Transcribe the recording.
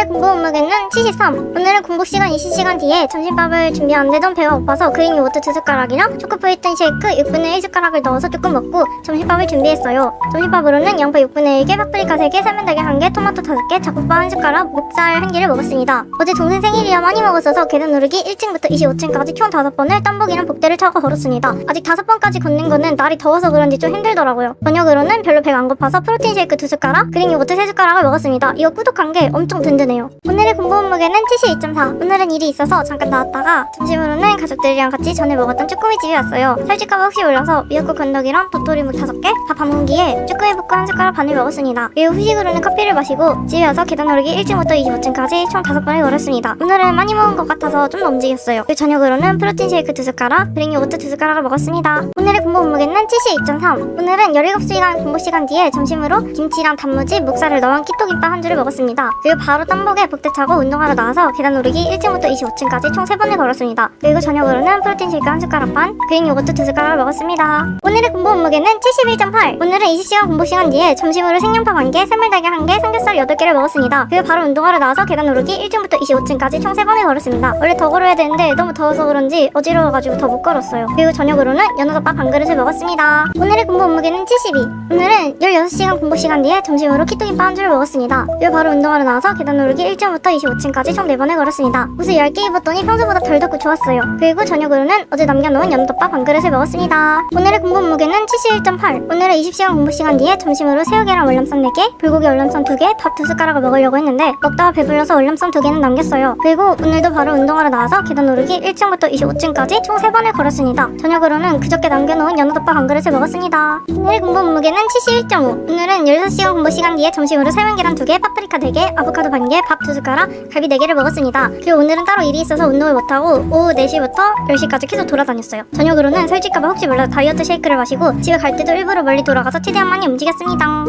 오늘의 공부 몸무게는 73. 오늘은 공부 시간 20시간 뒤에 점심밥을 준비하는데 너무 배가 고파서 그릭 요거트 두 숟가락이랑 초코 프리튼 쉐이크 6분의 1 숟가락을 넣어서 조금 먹고 점심밥을 준비했어요. 점심밥으로는 양파 6분의 1개, 파프리카 3개, 살면달걀 1개, 토마토 5개, 잡곡밥 1숟가락, 목살 1개를 먹었습니다. 어제 동생 생일이라 많이 먹었어서 계단 오르기 1층부터 25층까지 총 5번을 땀복이랑 복대를 차고 걸었습니다. 아직 5번까지 걷는 거는 날이 더워서 그런지 좀 힘들더라고요. 저녁으로는 별로 배가 안 고파서 프로틴 쉐이크 두 숟가락, 그릭 요거트 세 숟가락을 먹었습니다. 이거 꾸덕한 게 엄청 든든해 요. 오늘의 공부 몸무게는 72.4. 오늘은 일이 있어서 잠깐 나왔다가 점심으로는 가족들이랑 같이 전에 먹었던 쭈꾸미 집에 왔어요. 살찔까봐 혹시 몰라서 미역국 건더기랑 도토리묵 5개, 밥 한 공기에 쭈꾸미 볶음 한 숟가락 반을 먹었습니다. 그리고 후식으로는 커피를 마시고 집에 와서 계단 오르기 1층부터 25층까지 총 5번을 걸었습니다. 오늘은 많이 먹은 것 같아서 좀더 움직였어요. 그리고 저녁으로는 프로틴 쉐이크 두 숟가락, 그릭 요거트 두 숟가락을 먹었습니다. 오늘의 공부 몸무게는 72.3. 오늘은 17시간 공부 시간 뒤에 점심으로 김치랑 단무지, 목살을 넣은 키토김밥 한 줄을 먹었습니다. 그리고 바로 땀 복에 복대 차고 운동하러 나와서 계단 오르기 1층부터 25층까지 총 3번을 걸었습니다. 그리고 저녁으로는 프로틴 쉐이크 한 숟가락 반, 그릭 요거트 두 숟가락을 먹었습니다. 오늘의 공부 몸무게는 71.8. 오늘은 20시간 공부 시간 뒤에 점심으로 생양파 한 개, 쌀물달걀 한 개, 삼겹살 8개를 먹었습니다. 그리고 바로 운동하러 나와서 계단 오르기 1층부터 25층까지 총 3번을 걸었습니다. 원래 더 걸어야 되는데 너무 더워서 그런지 어지러워가지고 더 못 걸었어요. 그리고 저녁으로는 연어덮밥 한 그릇을 먹었습니다. 오늘의 공부 몸무게는 72. 오늘은 16시간 공부 시간 뒤에 점심으로 키토김밥 한 줄을 먹었습니다. 그리고 바로 운동하러 나와서 계단 오르기 1층부터 25층까지 총 4번을 걸었습니다. 옷을 얇게 입었더니 평소보다 덜 덥고 좋았어요. 그리고 저녁으로는 어제 남겨놓은 연어덮밥 한 그릇을 먹었습니다. 오늘의 공부 몸무게는 71.8. 오늘은 20시간 공부 시간 뒤에 점심으로 새우계랑 월남쌈 4개, 불고기 월남쌈 2개, 밥 2숟가락을 먹으려고 했는데 먹다가 배불러서 월남쌈 2개는 남겼어요. 그리고 오늘도 바로 운동하러 나와서 계단 오르기 1층부터 25층까지 총 3번을 걸었습니다. 저녁으로는 그저께 남겨놓은 연어덮밥 한 그릇을 먹었습니다. 오늘의 공부 몸무게는 71.5. 오늘은 16시간 공부 시간 뒤에 점심으로 삶은 계란 2개, 파프리카 4개, 아보카도 반 개, 밥 2숟가락, 갈비 4개를 먹었습니다. 그리고 오늘은 따로 일이 있어서 운동을 못하고 오후 4시부터 10시까지 계속 돌아다녔어요. 저녁으로는 살찔까봐 혹시 몰라 다이어트 쉐이크를 마시고 집에 갈 때도 일부러 멀리 돌아가서 최대한 많이 움직였습니다.